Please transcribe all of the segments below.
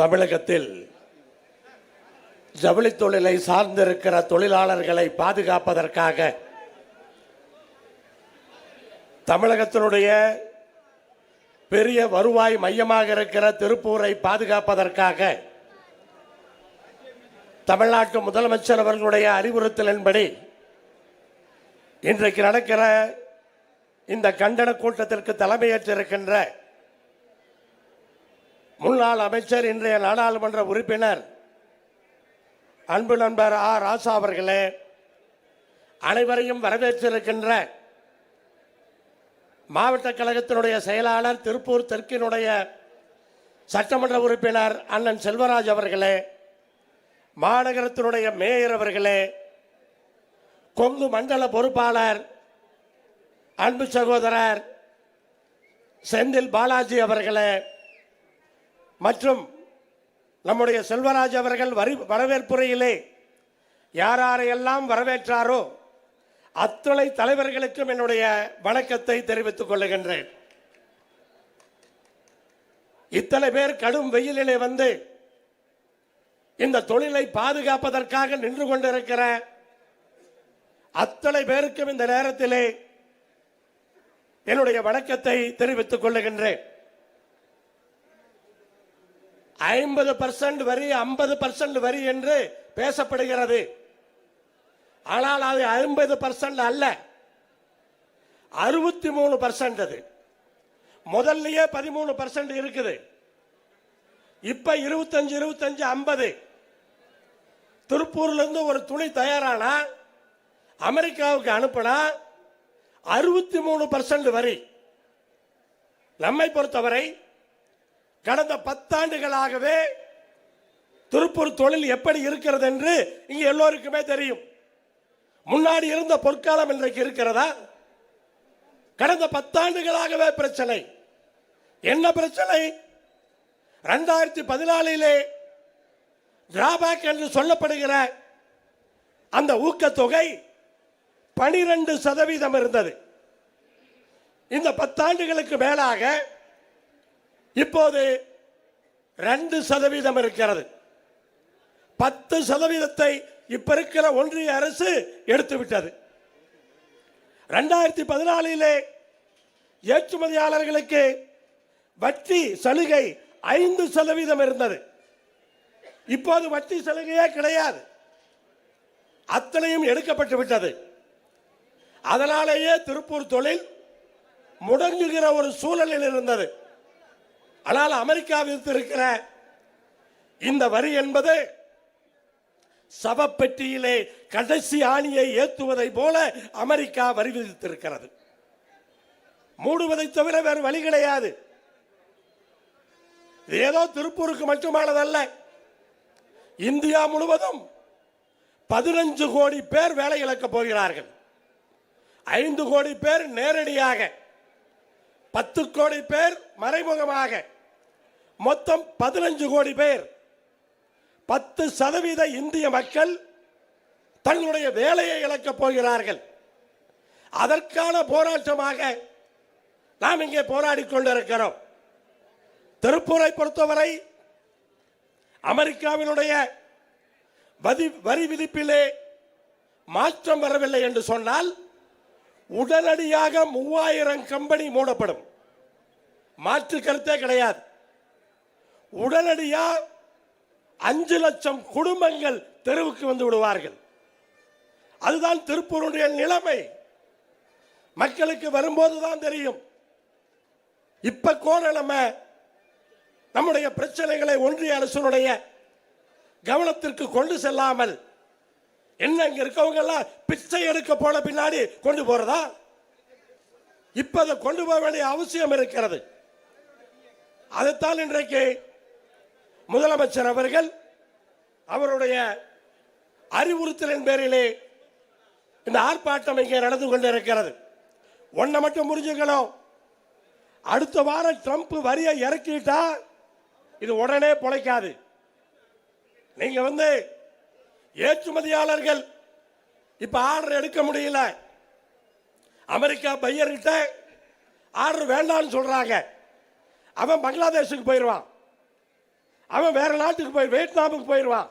தமிழகத்தில் ஜவுளி தொழிலை சார்ந்திருக்கிற தொழிலாளர்களை பாதுகாப்பதற்காக தமிழகத்தினுடைய பெரிய வருவாய் மையமாக இருக்கிற திருப்பூரை பாதுகாப்பதற்காக தமிழ்நாட்டு முதலமைச்சர் அவர்களுடைய அறிவுறுத்தலின்படி இன்றைக்கு நடக்கிற இந்த கண்டன கூட்டத்திற்கு தலைமையேற்றிருக்கின்ற முன்னாள் அமைச்சர் இன்றைய நாடாளுமன்ற உறுப்பினர் அன்பு நண்பர் ஆ. ராசா அவர்களே அனைவரையும் வரவேற்றிருக்கின்ற மாவட்ட கழகத்தினுடைய செயலாளர் திருப்பூர் தெற்கினுடைய சட்டமன்ற உறுப்பினர் அண்ணன் செல்வராஜ் அவர்களே மாநகரத்தினுடைய மேயர் அவர்களே கொங்கு மண்டல பொறுப்பாளர் அன்பு சகோதரர் செந்தில் பாலாஜி அவர்களே மற்றும் நம்முடைய செல்வராஜ் அவர்கள் வரி வரவேற்புரையிலே யார் யாரையெல்லாம் வரவேற்றாரோ அத்துணை தலைவர்களுக்கும் என்னுடைய வணக்கத்தை தெரிவித்துக் கொள்ளுகின்றேன். இத்தனை பேர் கடும் வெயிலிலே வந்து இந்த தொழிலை பாதுகாப்பதற்காக நின்று கொண்டிருக்கிற அத்தனை பேருக்கும் இந்த நேரத்திலே என்னுடைய வணக்கத்தை தெரிவித்துக் கொள்ளுகின்றேன். ஐம்பது பர்சன்ட் வரி ஐம்பது பர்சன்ட் வரி என்று பேசப்படுகிறது. ஆனால் அது ஐம்பது பர்சன்ட் அல்ல. அறுபத்தி மூணு பர்சன்ட் அது. முதல்லயே பதிமூணு பர்சன்ட் இருக்குது. இப்ப இருபத்தஞ்சு இருபத்தஞ்சு ஐம்பது. திருப்பூர்ல இருந்து ஒரு துணி தயாரானா? அமெரிக்காவுக்கு அனுப்பினா அறுபத்தி மூணு பர்சன்ட் வரி. நம்மை பொறுத்தவரை கடந்த பத்தாண்டுகளாகவே திருப்பூர் தொழில் எப்படி இருக்கிறது என்று இங்கே எல்லோருக்குமே தெரியும். முன்னாடி இருந்த பொற்காலம் இன்றைக்கு இருக்கிறதா? கடந்த பத்தாண்டுகளாகவே பிரச்சனை. என்ன பிரச்சனை? ரெண்டாயிரத்தி பதினாலிலே டிராபேக் என்று சொல்லப்படுகிற அந்த ஊக்கத்தொகை பனிரெண்டு சதவீதம் இருந்தது. இந்த பத்தாண்டுகளுக்கு மேலாக இப்போது ரெண்டு சதவீதம் இருக்கிறது. பத்து சதவீதத்தை இப்ப இருக்கிற ஒன்றிய அரசு எடுத்து விட்டது. ரெண்டாயிரத்தி பதினாலிலே ஏற்றுமதியாளர்களுக்கு வட்டி சலுகை ஐந்து சதவீதம் இருந்தது. இப்போது வட்டி சலுகையே கிடையாது. அத்தனையும் எடுக்கப்பட்டு விட்டது. அதனாலேயே திருப்பூர் தொழில் முடங்குகிற ஒரு சூழலில் இருந்தது. ஆனால் அமெரிக்காவில் இருக்கிற இந்த வரி என்பது சவப்பெட்டியிலே கடைசி ஆணியை ஏற்றுவதை போல அமெரிக்கா வரி விதித்திருக்கிறது. மூடுவதை தவிர வேறு வழி கிடையாது. ஏதோ திருப்பூருக்கு மட்டுமானதல்ல. இந்தியா முழுவதும் பதினஞ்சு கோடி பேர் வேலை இழக்கப் போகிறார்கள். ஐந்து கோடி பேர் நேரடியாக பத்து கோடி பேர் மறைமுகமாக. மொத்தம் பதினஞ்சு கோடி பேர். பத்து சதவீத இந்திய மக்கள் தங்களுடைய வேலையை இழக்கப் போகிறார்கள். அதற்கான போராட்டமாக நாம் இங்கே போராடி கொண்டிருக்கிறோம். திருப்பூரை பொறுத்தவரை அமெரிக்காவினுடைய வரி வரி விதிப்பிலே மாற்றம் வரவில்லை என்று சொன்னால் உடனடியாக மூவாயிரம் கம்பெனி மூடப்படும். மாற்று கருத்தே கிடையாது. உடனடியாக அஞ்சு லட்சம் குடும்பங்கள் தெருவுக்கு வந்து விடுவார்கள். அதுதான் திருப்பூருடைய நிலைமை. மக்களுக்கு வரும்போது தான் தெரியும். இப்ப கோண நம்ம நம்முடைய பிரச்சனைகளை ஒன்றிய அரசுடைய கவனத்திற்கு கொண்டு செல்லாமல் என்ன இங்க இருக்கவங்க எல்லாம் பிச்சை எடுக்க போன பின்னாடி கொண்டு போறதா? இப்ப அதை கொண்டு போக வேண்டிய அவசியம் இருக்கிறது. அதைத்தான் இன்றைக்கு முதலமைச்சர் அவர்கள் அவருடைய அறிவுறுத்தலின் பேரிலே இந்த ஆர்ப்பாட்டம் இங்கே நடந்து கொண்டிருக்கிறது. ஒன்றை மட்டும் புரிஞ்சுக்கணும். அடுத்த வாரம் ட்ரம்ப் வரியை இறக்கிட்டா இது உடனே பொழைக்காது. நீங்க வந்து ஏற்றுமதியாளர்கள் இப்ப ஆர்டர் எடுக்க முடியல. அமெரிக்கா பையர்கிட்ட ஆர்டர் வேண்டாம்னு சொல்றாங்க. அவன் பங்களாதேஷுக்கு போயிடுவான் அவன் வேற நாட்டுக்கு போய் வியட்நாமுக்கு போயிடுவான்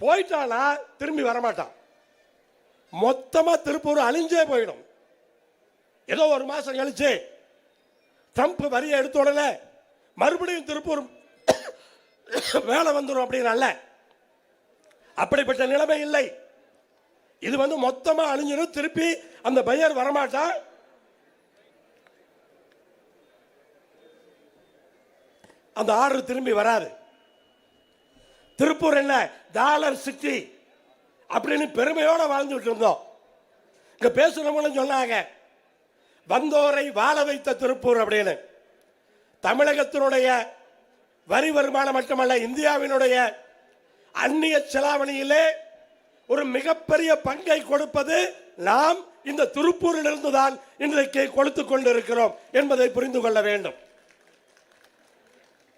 போயிட்டானா திரும்பி வரமாட்டான். மொத்தமா திருப்பூர் அழிஞ்சே போயிடும். ஏதோ ஒரு மாசம் கழிச்சு ட்ரம்ப் வரியை எடுத்த உடனே மறுபடியும் திருப்பூர் வேலை வந்துடும் அப்படின்னு அல்ல அப்படிப்பட்ட நிலைமை இல்லை. இது வந்து மொத்தமா அழிஞ்சிடும் திருப்பி அந்த பையர் வரமாட்டான் அந்த ஆர்டர் திரும்பி வராது. திருப்பூர் என்ன? டாலர் சிட்டி அப்படின்னு பெருமையோட வாழ்ந்துட்டு இருந்தோம் இங்க பேசுறவங்களும் சொன்னாங்க வந்தோரை வாழ வைத்த திருப்பூர் அப்படின்னு. தமிழகத்தினுடைய வரி வருமானம் மட்டுமல்ல இந்தியாவினுடைய அந்நிய செலாவணியிலே ஒரு மிகப்பெரிய பங்கை கொடுப்பது நாம் இந்த திருப்பூரிலிருந்து தான் இன்றைக்கு கொடுத்து கொண்டிருக்கிறோம் என்பதை புரிந்து கொள்ள வேண்டும்.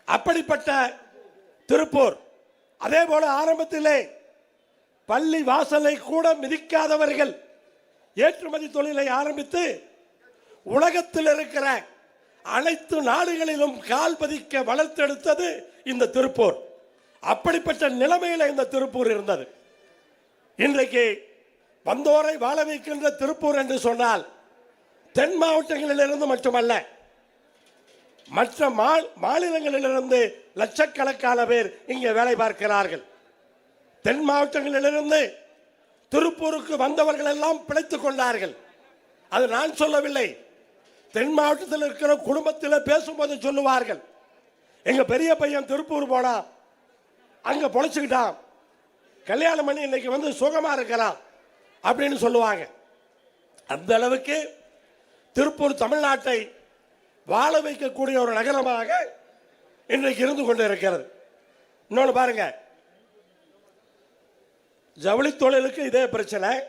அப்படிப்பட்ட திருப்பூர் அதே போல ஆரம்பத்திலே பள்ளி வாசலை கூட மிதிக்காதவர்கள் ஏற்றுமதி தொழிலை ஆரம்பித்து உலகத்தில் இருக்கிற அனைத்து நாடுகளிலும் கால் பதிக்க வளர்த்தெடுத்தது இந்த திருப்பூர். அப்படிப்பட்ட நிலைமையில இந்த திருப்பூர் இருந்தது. இன்றைக்கு வந்தோரை வாழ வைக்கின்ற திருப்பூர் என்று சொன்னால் தென் மாவட்டங்களிலிருந்து மட்டுமல்ல மற்ற மா- மாநிலங்களிலிருந்து லட்சக்கணக்கான பேர் இங்கே வேலை பார்க்கிறார்கள். தென் மாவட்டங்களிலிருந்து திருப்பூருக்கு வந்தவர்கள் எல்லாம் பிழைத்துக் கொண்டார்கள். அது நான் சொல்லவில்லை. தென் மாவட்டத்தில் இருக்கிற குடும்பத்தில் பேசும்போது சொல்லுவார்கள். எங்க பெரிய பையன் திருப்பூர் போனா அங்க பொழைச்சுக்கிட்டான். கல்யாணம் பண்ணி இன்னைக்கு வந்து சுகமா இருக்கிறான் அப்படின்னு சொல்லுவாங்க. அந்த அளவுக்கு திருப்பூர் தமிழ்நாட்டை வாழ வைக்கக்கூடிய ஒரு நகரமாக இன்றைக்கு இருந்து கொண்டு இருக்கிறது. இன்னொன்று பாருங்க. ஜவுளி தொழிலுக்கு இதே பிரச்சனை.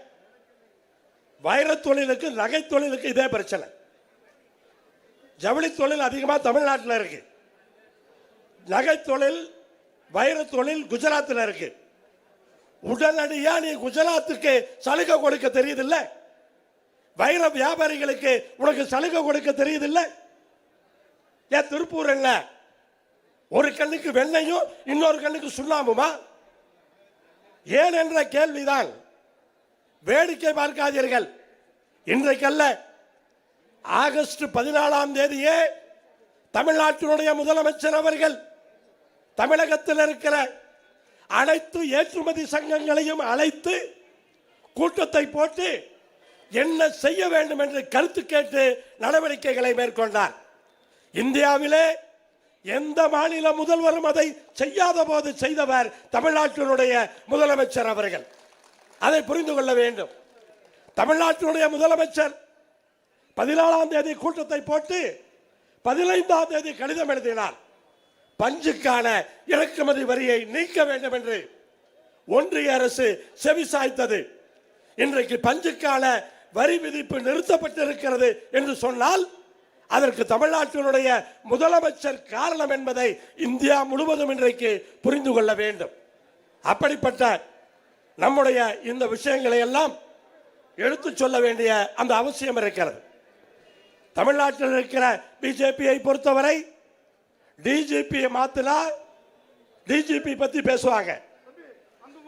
வைரத் தொழிலுக்கு நகை தொழிலுக்கு இதே பிரச்சனை. ஜவுளி தொழில் அதிகமாக தமிழ்நாட்டில் இருக்கு. நகை தொழில் வைர தொழில் குஜராத்தில் இருக்கு. உடனடியா நீ குஜராத்துக்கு சலுகை கொடுக்க தெரியுதில்ல? வைர வியாபாரிகளுக்கு உனக்கு சலுகை கொடுக்க தெரியுதில்ல? ஏன் திருப்பூர் என்ன? ஒரு கண்ணுக்கு வெண்ணையும் இன்னொரு கண்ணுக்கு சுண்ணாம்புமா? ஏன் என்ற கேள்விதான். வேடிக்கை பார்க்காதீர்கள். இன்றைக்கல்ல ஆகஸ்ட் பதினாலாம் தேதியே தமிழ்நாட்டினுடைய முதலமைச்சர் அவர்கள் தமிழகத்தில் இருக்கிற அனைத்து ஏற்றுமதி சங்கங்களையும் அழைத்து கூட்டத்தை போட்டு என்ன செய்ய வேண்டும் என்று கருத்து கேட்டு நடவடிக்கைகளை மேற்கொண்டார். இந்தியாவிலே எந்த மாநில முதல்வரும் அதை செய்யாத போது செய்தவர் தமிழ்நாட்டினுடைய முதலமைச்சர் அவர்கள். அதை புரிந்து கொள்ள வேண்டும். தமிழ்நாட்டினுடைய முதலமைச்சர் பதினாலாம் தேதி கூட்டத்தை போட்டு பதினைந்தாம் தேதி கடிதம் எழுதினார். பஞ்சுக்கான இறக்குமதி வரியை நீக்க வேண்டும் என்று ஒன்றிய அரசு செவிசாய்த்தது இன்றைக்கு பஞ்சுக்கான வரி விதிப்பு நிறுத்தப்பட்டிருக்கிறது என்று சொன்னால் அதற்கு தமிழ்நாட்டினுடைய முதலமைச்சர் காரணம் என்பதை இந்தியா முழுவதும் இன்றைக்கு புரிந்து கொள்ள வேண்டும். அப்படிப்பட்ட நம்முடைய இந்த விஷயங்களை எல்லாம் எடுத்துச் சொல்ல வேண்டிய அந்த அவசியம் இருக்கிறது. தமிழ்நாட்டில் இருக்கிற பிஜேபியை பொறுத்தவரை டிஜிபியை மாத்தினா டிஜிபி பத்தி பேசுவாங்க.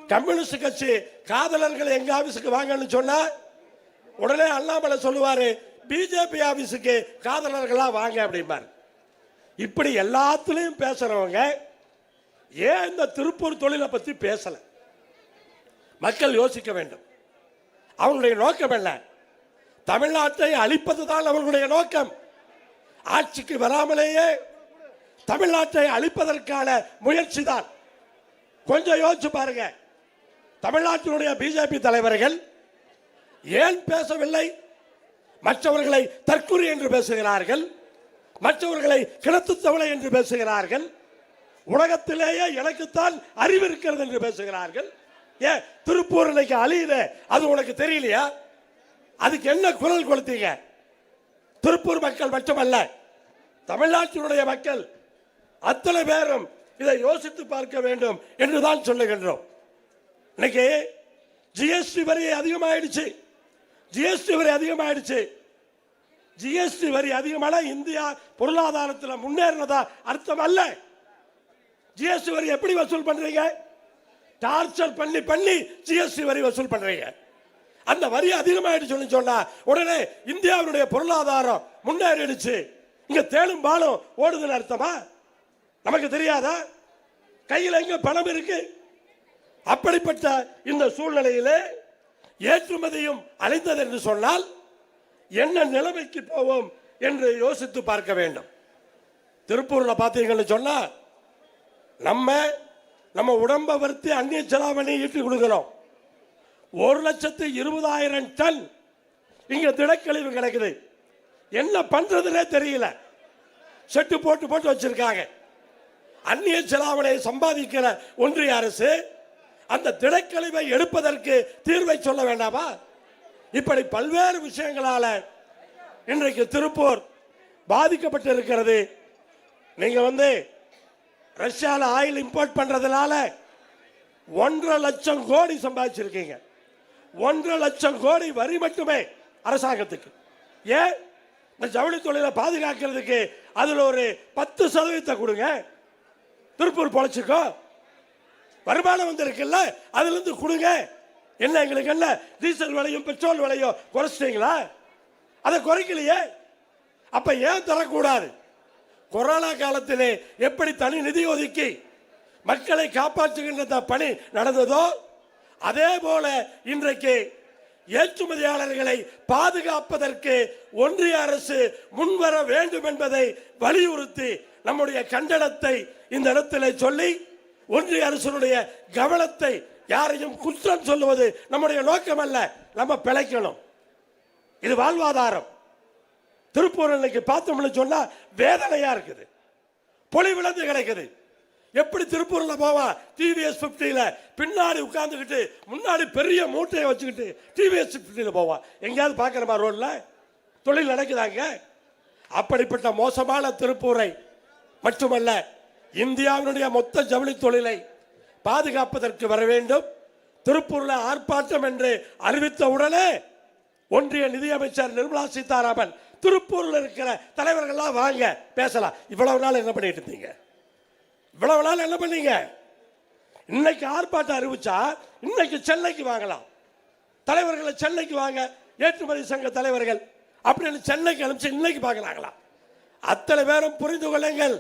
கம்யூனிஸ்ட் கட்சி காதலர்களை எங்க ஆபீஸுக்கு வாங்கன்னு சொன்னா உடனே அண்ணாமலை சொல்லுவாரு பிஜேபி ஆபீஸுக்கு காதலர்களா வாங்க அப்படிம்பாரு. இப்படி எல்லாத்துலயும் பேசுறவங்க ஏன் இந்த திருப்பூர் தொழிலை பத்தி பேசல? மக்கள் யோசிக்க வேண்டும். அவங்களுடைய நோக்கம் என்ன? தமிழ்நாட்டை அழிப்பதுதான் அவர்களுடைய நோக்கம். ஆட்சிக்கு வராமலேயே தமிழ்நாட்டை அழிப்பதற்கான முயற்சி தான் கொஞ்சம் யோசிச்சு பாருங்க. தமிழ்நாட்டினுடைய பிஜேபி தலைவர்கள் ஏன் பேசவில்லை? மற்றவர்களை தற்கொலை என்று பேசுகிறார்கள். மற்றவர்களை கிணத்து தவளை என்று பேசுகிறார்கள். உலகத்திலேயே எனக்குத்தான் அறிவு இருக்கிறது என்று பேசுகிறார்கள். ஏன்? திருப்பூர் இன்னைக்கு அழியுது அது உனக்கு தெரியலையா? அதுக்கு என்ன குரல் கொடுத்தீங்க? திருப்பூர் மக்கள் மட்டுமல்ல தமிழ்நாட்டினுடைய மக்கள் அத்தனை பேரும் இதை யோசித்து பார்க்க வேண்டும் என்றுதான் சொல்லுகின்றோம். இன்னைக்கு ஜிஎஸ்டி வரி அதிகமாயிடுச்சு. ஜிஎஸ்டி வரி அதிகமாயிடுச்சு. ஜிஎஸ்டி வரி அதிகமான இந்தியா பொருளாதாரத்தில் முன்னேறினதா அர்த்தம் அல்ல. ஜிஎஸ்டி வரி எப்படி வசூல் பண்றீங்க? டார்ச்சர் பண்ணி பண்ணி ஜிஎஸ்டி வரி வசூல் பண்றீங்க. அந்த வரி அதிகமாயிடுச்சுன்னு சொன்னா உடனே இந்தியாவுடைய பொருளாதாரம் முன்னேறிடுச்சு. இங்க தேடும் பாலும் ஓடுதுன்னு அர்த்தமா? நமக்கு தெரியாதா? கையில் எங்க பணம் இருக்கு? அப்படிப்பட்ட இந்த சூழ்நிலையிலே ஏற்றுமதியும் அழிந்தது என்று சொன்னால் என்ன நிலைமைக்கு போவோம் என்று யோசித்து பார்க்க வேண்டும். திருப்பூரில் பார்த்தீங்கன்னு சொன்னால் நம்ம நம்ம உடம்பை வருத்தி அந்நிய செலாவணி ஈட்டி கொடுக்கிறோம். ஒரு லட்சத்து இருபதாயிரம் டன் இங்க திடக்கழிவு கிடக்குது. என்ன பண்ணுறதுனே தெரியல. செட்டு போட்டு போட்டு வச்சிருக்காங்க. அந்நிய செலாவணியை சம்பாதிக்கிற ஒன்றிய அரசு அந்த திடக்கழிவை எடுப்பதற்கு தீர்வை சொல்ல வேண்டாமா? இப்படி பல்வேறு விஷயங்களால இன்றைக்கு திருப்பூர் பாதிக்கப்பட்டு இருக்கிறது நீங்க வந்து ரஷ்யாவில் ஆயில் இம்போர்ட் பண்றதுனால ஒன்றரை லட்சம் கோடி சம்பாதிச்சிருக்கீங்க. ஒன்றரை லட்சம் கோடி வரி மட்டுமே அரசாங்கத்துக்கு. ஏன்? இந்த ஜவுளி தொழிலை பாதுகாக்கிறதுக்கு அதில் ஒரு பத்து சதவீதத்தை கொடுங்க. திருப்பூர் பொழைச்சிக்கோ வருமானம் வந்திருக்குல்ல அதுலேருந்து கொடுங்க. என்ன எங்களுக்கு என்ன? டீசல் விலையும் பெட்ரோல் விலையும் குறைச்சிட்டீங்களா? அதை குறைக்கலையே. அப்போ ஏன் தரக்கூடாது? கொரோனா காலத்திலே எப்படி தனி நிதி ஒதுக்கி மக்களை காப்பாற்றுகின்ற பணி நடந்ததோ அதே போல இன்றைக்கு ஏற்றுமதியாளர்களை பாதுகாப்பதற்கு ஒன்றிய அரசு முன்வர வேண்டும் என்பதை வலியுறுத்தி நம்முடைய கண்டனத்தை இந்த இடத்துல சொல்லி ஒன்றிய அரசனுடைய கவனத்தை யாரையும் குற்றம் சொல்லுவது நம்முடைய நோக்கம் அல்ல நம்ம பிழைக்கணும். இது வாழ்வாதாரம். திருப்பூர் இன்னைக்கு பார்த்தோம்னு சொன்னா வேதனையா இருக்குது. பொலி விழுந்து கிடைக்குது. எப்படி திருப்பூர்ல போவா? டிவிஎஸ் பிப்டியில பின்னாடி உட்கார்ந்துக்கிட்டு முன்னாடி பெரிய மூட்டையை வச்சுக்கிட்டு டிவிஎஸ் பிப்டியில போவா. எங்கேயாவது பார்க்கணுமா ரோட்ல? தொழில் நடக்குதாங்க அப்படிப்பட்ட மோசமான திருப்பூரை மட்டுமல்ல இந்தியாவினுடைய மொத்த ஜவுளி தொழிலை பாதுகாப்பதற்கு வர வேண்டும். திருப்பூர்ல ஆர்ப்பாட்டம் என்று அறிவித்த உடனே ஒன்றிய நிதியமைச்சர் நிர்மலா சீதாராமன் திருப்பூரில் இருக்கிற தலைவர்கள்லாம் வாங்க பேசலாம். இவ்வளவு நாள் என்ன பண்ணிட்டு இருந்தீங்க? இவ்வளவு நாள் என்ன பண்ணீங்க? இன்னைக்கு ஆர்ப்பாட்டம் அறிவிச்சா இன்னைக்கு சென்னைக்கு வாங்கலாம். தலைவர்களை சென்னைக்கு வாங்க ஏற்றுமதி சங்க தலைவர்கள் அப்படின்னு சென்னைக்கு அனுப்பிச்சு இன்னைக்கு பார்க்கலாங்களா? அத்தனை பேரும் புரிந்து கொள்ளுங்கள்.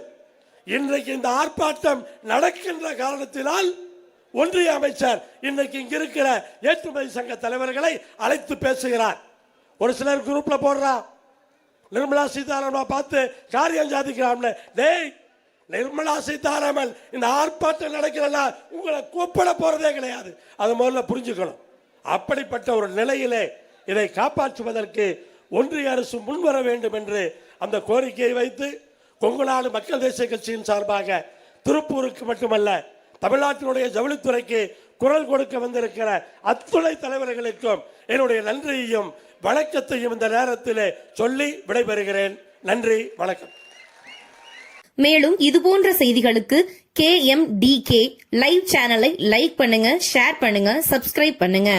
இன்றைக்கு இந்த ஆர்ப்பாட்டம் நடக்கின்ற காரணத்தினால் ஒன்றிய அமைச்சர் இன்றைக்கு இங்க இருக்கிற ஏற்றுமதி சங்க தலைவர்களை அழைத்து பேசுகிறார். ஒரு சிலர் குரூப்ல போடுறா. நிர்மலா சீதாராமனை பார்த்து காரியம் சாதிக்கிறாம்ல டேய் நிர்மலா சீதாராமன் இந்த ஆர்ப்பாட்டம் நடக்கிறனா உங்களை கூப்பிட போறதே கிடையாது. அது முதல்ல புரிஞ்சுக்கணும். அப்படிப்பட்ட ஒரு நிலையிலே இதை காப்பாற்றுவதற்கு ஒன்றிய அரசு முன்வர வேண்டும் என்று அந்த கோரிக்கையை வைத்து கொங்குநாடு மக்கள் தேசிய கட்சியின் சார்பாக திருப்பூருக்கு மட்டுமல்ல தமிழ்நாட்டினுடைய ஜவுளித்துறைக்கு குரல் கொடுக்க வந்திருக்கிற அத்துணை தலைவர்களுக்கும் என்னுடைய நன்றியையும் வணக்கத்தையும் இந்த நேரத்திலே சொல்லி விடைபெறுகிறேன். நன்றி வணக்கம். மேலும் இதுபோன்ற செய்திகளுக்கு K M T K live சேனலை லைக் பண்ணுங்க ஷேர் பண்ணுங்க சப்ஸ்கிரைப் பண்ணுங்க.